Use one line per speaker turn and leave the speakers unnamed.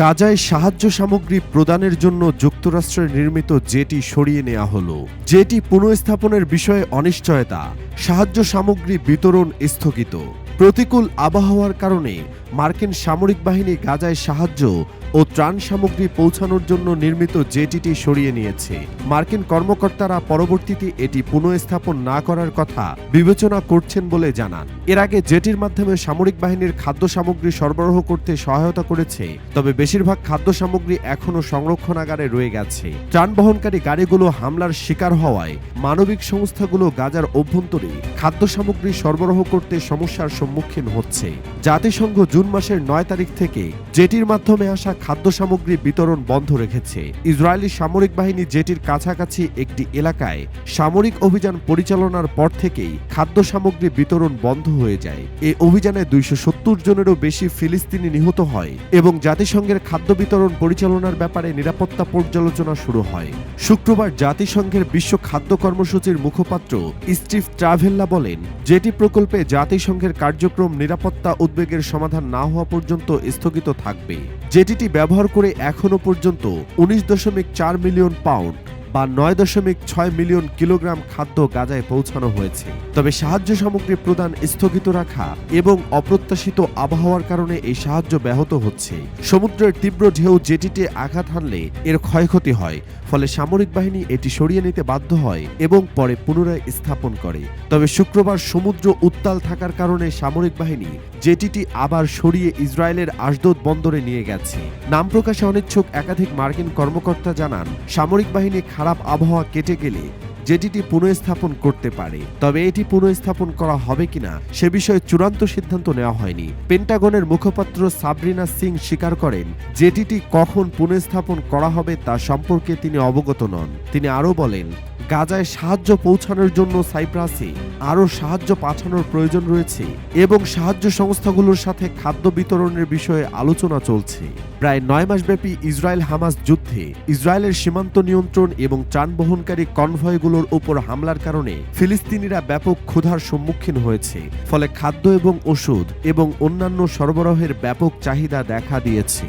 গাজায় সাহায্য সামগ্রী প্রদানের জন্য যুক্তরাষ্ট্রের নির্মিত জেটি সরিয়ে নেওয়া হলো। জেটি পুনঃস্থাপনের বিষয়ে অনিশ্চয়তা, সাহায্য সামগ্রী বিতরণ স্থগিত। প্রতিকূল আবহাওয়ার কারণে মার্কিন সামরিক বাহিনী গাজায় সাহায্য ও ত্রাণ সামগ্রী পৌঁছানোর জন্য নির্মিত জেটিটি সরিয়ে নিয়েছে। মার্কিন কর্মকর্তারা পরবর্তীতে এটি পুনঃস্থাপন না করার কথা বিবেচনা করছেন বলে জানান। এর আগে জেটির মাধ্যমে সামরিক বাহিনীর খাদ্য সামগ্রী সরবরাহ করতে সহায়তা করেছে, তবে বেশিরভাগ খাদ্য সামগ্রী এখনও সংরক্ষণাগারে রয়ে গেছে। ত্রাণ বহনকারী গাড়িগুলো হামলার শিকার হওয়ায় মানবিক সংস্থাগুলো গাজার অভ্যন্তরে খাদ্য সামগ্রী সরবরাহ করতে সমস্যার সম্মুখীন হচ্ছে। জাতিসংঘ জুন মাসের নয় তারিখ থেকে জেটির মাধ্যমে আসা খাদ্য সামগ্রী বিতরণ বন্ধ রেখেছে। ইসরায়েলি সামরিক বাহিনী জেটির কাছাকাছি একটি এলাকায় সামরিক অভিযান পরিচালনার পর থেকেই খাদ্য সামগ্রী বিতরণ বন্ধ হয়ে যায়। এই অভিযানে দুইশো সত্তর জনেরও বেশি ফিলিস্তিনি নিহত হয় এবং জাতিসংঘের খাদ্য বিতরণ পরিচালনার ব্যাপারে নিরাপত্তা পর্যালোচনা শুরু হয়। শুক্রবার জাতিসংঘের বিশ্ব খাদ্য কর্মসূচির মুখপাত্র স্টিভ ট্রাভেল্লা বলেন, জেটি প্রকল্পে জাতিসংঘের কার্যক্রম নিরাপত্তা উদ্বেগের সমাধান না হওয়া পর্যন্ত স্থগিত থাকবে। জেটিটি ব্যবহার করে এখনও পর্যন্ত উনিশ দশমিক চার মিলিয়ন পাউন্ড বা নয় দশমিক ছয় মিলিয়ন কিলোগ্রাম খাদ্য গাজায় পৌঁছানো হয়েছে। তবে সাহায্য সামগ্রী প্রদান স্থগিত রাখা এবং অপ্রত্যাশিত আবহাওয়ার কারণে এই সাহায্য ব্যাহত হচ্ছে। সমুদ্রের তীব্র ঢেউ জেটিতে আঘাত হানলে এর ক্ষয়ক্ষতি হয়, ফলে সামরিক বাহিনী এটি সরিয়ে নিতে বাধ্য হয় এবং পরে পুনরায় স্থাপন করে। তবে শুক্রবার সমুদ্র উত্তাল থাকার কারণে সামরিক বাহিনী জেটিটি আবার সরিয়ে ইসরায়েলের আশদোদ বন্দরে নিয়ে গেছে। নাম প্রকাশে অনিচ্ছুক একাধিক মার্কিন কর্মকর্তা জানান, সামরিক বাহিনী খারাপ আবহাওয়া কেটে গেলে জেটিটি পুনঃস্থাপন করতে পারে, তবে এটি পুনঃস্থাপন করা হবে কিনা সে বিষয়ে চূড়ান্ত সিদ্ধান্ত নেওয়া হয়নি। পেন্টাগনের মুখপাত্র সাবরিনা সিং স্বীকার করেন জেটিটি কখন পুনঃস্থাপন করা হবে তা সম্পর্কে তিনি অবগত নন। তিনি আরও বলেন গাজায় সাহায্য পৌঁছানোর জন্য সাইপ্রাসে আরও সাহায্য পাঠানোর প্রয়োজন রয়েছে এবং সাহায্য সংস্থাগুলোর সাথে খাদ্য বিতরণের বিষয়ে আলোচনা চলছে। প্রায় নয় মাসব্যাপী ইসরায়েল হামাস যুদ্ধে ইসরায়েলের সীমান্ত নিয়ন্ত্রণ এবং ত্রাণ বহনকারী কনভয়গুলোর উপর হামলার কারণে ফিলিস্তিনিরা ব্যাপক ক্ষুধার সম্মুখীন হয়েছে, ফলে খাদ্য এবং ওষুধ এবং অন্যান্য সরবরাহের ব্যাপক চাহিদা দেখা দিয়েছে।